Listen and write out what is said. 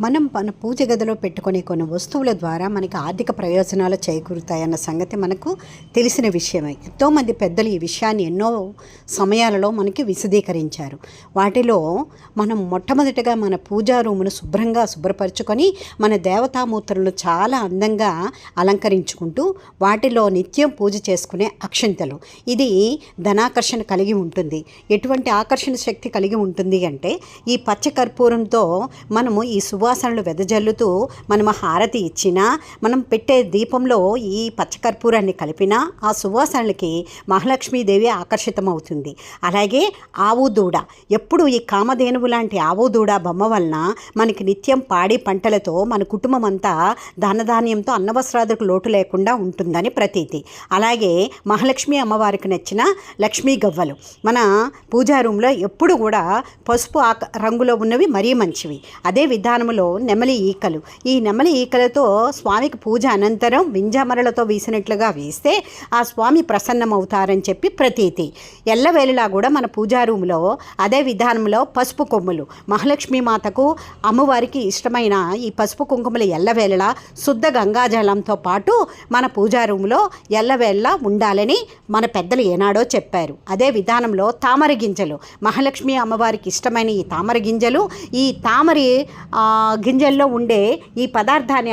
మనం మన పూజ గదిలో పెట్టుకునే కొన్ని వస్తువుల ద్వారా మనకి ఆర్థిక ప్రయోజనాలు చేకూరుతాయన్న సంగతి మనకు తెలిసిన విషయమే. ఎంతోమంది పెద్దలు ఈ విషయాన్ని ఎన్నో సమయాలలో మనకి విశదీకరించారు. వాటిలో మనం మొట్టమొదటిగా మన పూజా రూమును శుభ్రంగా శుభ్రపరచుకొని మన దేవతామూర్తులను చాలా అందంగా అలంకరించుకుంటూ వాటిలో నిత్యం పూజ చేసుకునే అక్షంతలు. ఇది ధనాకర్షణ కలిగి ఉంటుంది. ఎటువంటి ఆకర్షణ శక్తి కలిగి ఉంటుంది అంటే ఈ పచ్చ కర్పూరంతో మనము ఈ సువాసనలు వెదజల్లుతూ మనం హారతి ఇచ్చినా మనం పెట్టే దీపంలో ఈ పచ్చకర్పూరాన్ని కలిపినా ఆ సువాసనలకి మహాలక్ష్మీదేవి ఆకర్షితమవుతుంది. అలాగే ఆవు దూడ. ఎప్పుడు ఈ కామధేనువు లాంటి ఆవు దూడ బొమ్మ వలన మనకి నిత్యం పాడి పంటలతో మన కుటుంబం అంతా ధనధాన్యంతో అన్నవస్త్రాదులకు లోటు లేకుండా ఉంటుందని ప్రతీతి. అలాగే మహాలక్ష్మి అమ్మవారికి నచ్చిన లక్ష్మీ గవ్వలు. మన పూజా రూమ్లో ఎప్పుడు కూడా పసుపు ఆక రంగులో ఉన్నవి మరీ మంచివి. అదే సమయంలో నెమలి ఈకలు. ఈ నెమలి ఈకలతో స్వామికి పూజ అనంతరం వింజామరలతో వీసినట్లుగా వేస్తే ఆ స్వామి ప్రసన్నమవుతారని చెప్పి ప్రతీతి. ఎల్లవేళలా కూడా మన పూజా రూములో అదే విధానంలో పసుపు కొమ్ములు. మహాలక్ష్మి మాతకు అమ్మవారికి ఇష్టమైన ఈ పసుపు కుంకుమలు ఎల్లవేళలా శుద్ధ గంగాజలంతో పాటు మన పూజా రూములో ఎల్లవేళలా ఉండాలని మన పెద్దలు ఏనాడో చెప్పారు. అదే విధానంలో తామర గింజలు. మహాలక్ష్మి అమ్మవారికి ఇష్టమైన ఈ తామర గింజలు. ఈ తామరి ఆ, గింజల్లో ఉండే ఈ పదార్థాన్ని